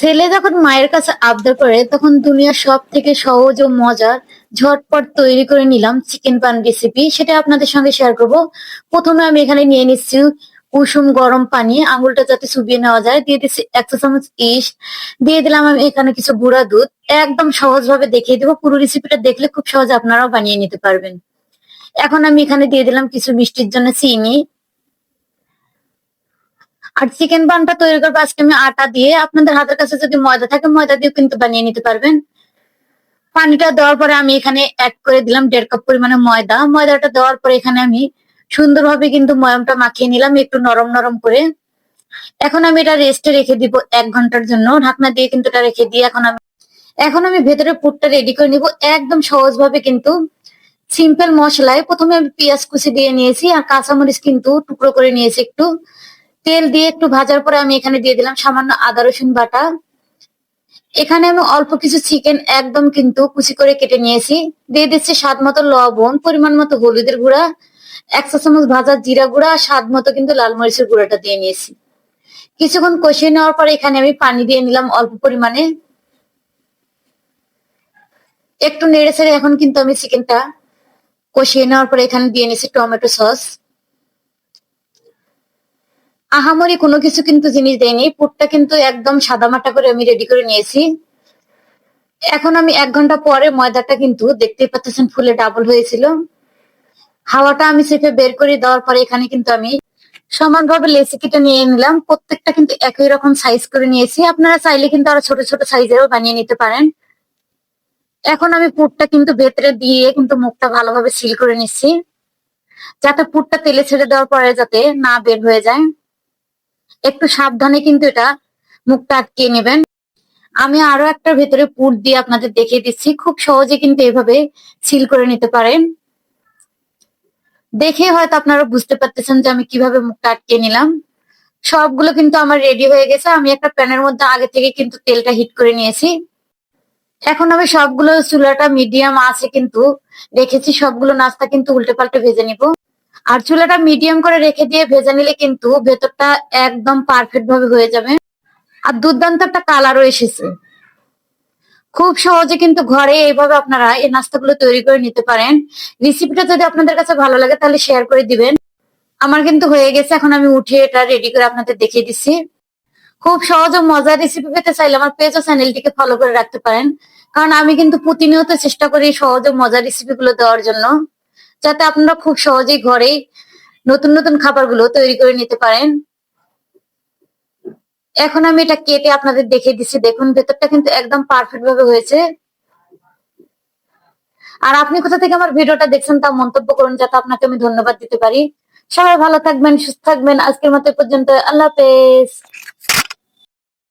ছেলে যখন মায়ের কাছে আবদার করে, তখন দুনিয়ার সব থেকে সহজ ও মজার ঝটপট তৈরি করে নিলাম চিকেন পান রেসিপি সেটা আপনাদের সঙ্গে শেয়ার করব। প্রথমে আমি এখানে নিয়ে নিচ্ছি কুসুম গরম পানি। আঙুলটা যাতে চুবিয়ে নেওয়া যায়, দিয়ে দিচ্ছি একশো চামচ ইস্ট। দিয়ে দিলাম আমি এখানে কিছু গুঁড়া দুধ। একদম সহজ ভাবে দেখিয়ে দেবো। পুরো রেসিপিটা দেখলে খুব সহজে আপনারাও বানিয়ে নিতে পারবেন। এখন আমি এখানে দিয়ে দিলাম কিছু মিষ্টির জন্য চিনি। আর চিকেন বানটা তৈরি করব আজকে আমি আটা দিয়ে। আপনাদের হাতের কাছে যদি ময়দা থাকে, ময়দা দিয়ে কিন্তু বানিয়ে নিতে পারবেন। পানিটা দেওয়ার পরে আমি এখানে অ্যাড করে দিলাম দেড় কাপ পরিমাণে ময়দা। ময়দাটা দেওয়ার পরে এখানে আমি সুন্দরভাবে কিন্তু ময়ামটা মাখিয়ে নিলাম, একটু নরম নরম করে। এখন আমি এটা রেস্টে রেখে দিব এক ঘণ্টার জন্য। ঢাকনা দিয়ে কিন্তু এটা রেখে দিয়ে এখন আমি এখন আমি ভেতরে পুরটা রেডি করে নিব। একদম সহজভাবে কিন্তু সিম্পল মশলায় প্রথমে আমি পেঁয়াজ কুচি দিয়ে নিয়েছি আর কাঁচামরিচ কিন্তু টুকরো করে নিয়েছি একটু। তেল দিয়ে একটু ভাজার পরে আমি এখানে দিয়ে দিলাম সামান্য আদা, রসুন বাটা। এখানে আমি অল্প কিছু চিকেন একদম কিন্তু কুচি করে কেটে নিয়েছি। দিয়ে দিচ্ছি স্বাদ মতো লবণ, পরিমাণ মতো হলুদের গুঁড়া একশো চামচ ভাজা জিরা গুঁড়া আর স্বাদ মতো কিন্তু লাল মরিচের গুঁড়াটা দিয়ে নিয়েছি। কিছুক্ষণ কষিয়ে নেওয়ার পরে এখানে আমি পানি দিয়ে নিলাম অল্প পরিমাণে। একটু নেড়ে ছেড়ে এখন কিন্তু আমি চিকেনটা কষিয়ে নেওয়ার পরে এখানে দিয়ে নিয়েছি টমেটো সস। আহামরি কোনো কিছু কিন্তু জিনিস দেয়নি। পুরটা কিন্তু একদম সাদামাটা করে আমি রেডি করে নিয়েছি। এখন আমি এক ঘণ্টা পরে ময়দাটা কিন্তু দেখতেই পাচ্ছেন ফুলে ডাবল হয়েছিল। হাওয়াটা আমি চেপে বের করে দেওয়ার পরে এখানে কিন্তু আমি সমানভাবে লেসি কেটে নিয়ে নিলাম। প্রত্যেকটা কিন্তু একই রকম সাইজ করে নিয়েছি। আপনারা চাইলে কিন্তু আরও ছোট ছোট সাইজেরও বানিয়ে নিতে পারেন। এখন আমি পুরটা কিন্তু ভেতরে দিয়ে কিন্তু মুখটা ভালোভাবে সিল করে নিচ্ছি। যাতে পুরটা তেলে ছেড়ে দেওয়ার পরে যাতে না বের হয়ে যায়। একটু সাবধানে কিন্তু এটা মুখটা আটকিয়ে নেবেন। আমি আরও একটা ভেতরে পুর দিয়ে আপনাদের দেখিয়ে দিচ্ছি। খুব সহজে কিন্তু এভাবে সিল করে নিতে পারেন। দেখে হয়তো আপনারা বুঝতে পারতেছেন যে আমি কীভাবে মুখটা আটকে নিলাম। সবগুলো কিন্তু আমার রেডি হয়ে গেছে। আমি একটা প্যানের মধ্যে আগে থেকে কিন্তু তেলটা হিট করে নিয়েছি। এখন আমি সবগুলো চুলাটা মিডিয়াম আছে কিন্তু রেখেছি সবগুলো নাস্তা কিন্তু উল্টে পাল্টে ভেজে নিব। আর চুলাটা মিডিয়াম করে রেখে দিয়ে ভেজে নিলে কিন্তু ভেতরটা একদম পারফেক্ট ভাবে হয়ে যাবে। আর দুর্দান্ত একটা কালারও এসেছে। খুব সহজে কিন্তু ঘরে এইভাবে আপনারা এই নাস্তাগুলো তৈরি করে নিতে পারেন। রেসিপিটা যদি আপনাদের কাছে ভালো লাগে তাহলে শেয়ার করে দিবেন। আমার কিন্তু হয়ে গেছে, এখন আমি উঠিয়ে এটা রেডি করে আপনাদের দেখিয়ে দিচ্ছি। খুব সহজ ও মজার রেসিপি পেতে চাইলে আমার পেজ ও চ্যানেলটিকে ফলো করে রাখতে পারেন। কারণ আমি কিন্তু প্রতিনিয়ত চেষ্টা করি সহজ ও মজার রেসিপি গুলো দেওয়ার জন্য। যাতে আপনারা খুব সহজেই ঘরেই নতুন নতুন খাবারগুলো তৈরি করে নিতে পারেন। এখন আমি এটা কেটে আপনাদের দেখে দিচ্ছি। দেখুন, ভেতরটা কিন্তু একদম পারফেক্ট ভাবে হয়েছে। আর আপনি কোথা থেকে আমার ভিডিওটা দেখছেন তা মন্তব্য করুন, যাতে আপনাকে আমি ধন্যবাদ দিতে পারি। সবাই ভালো থাকবেন, সুস্থ থাকবেন। আজকের মতো পর্যন্ত। আল্লাহ হাফেজ।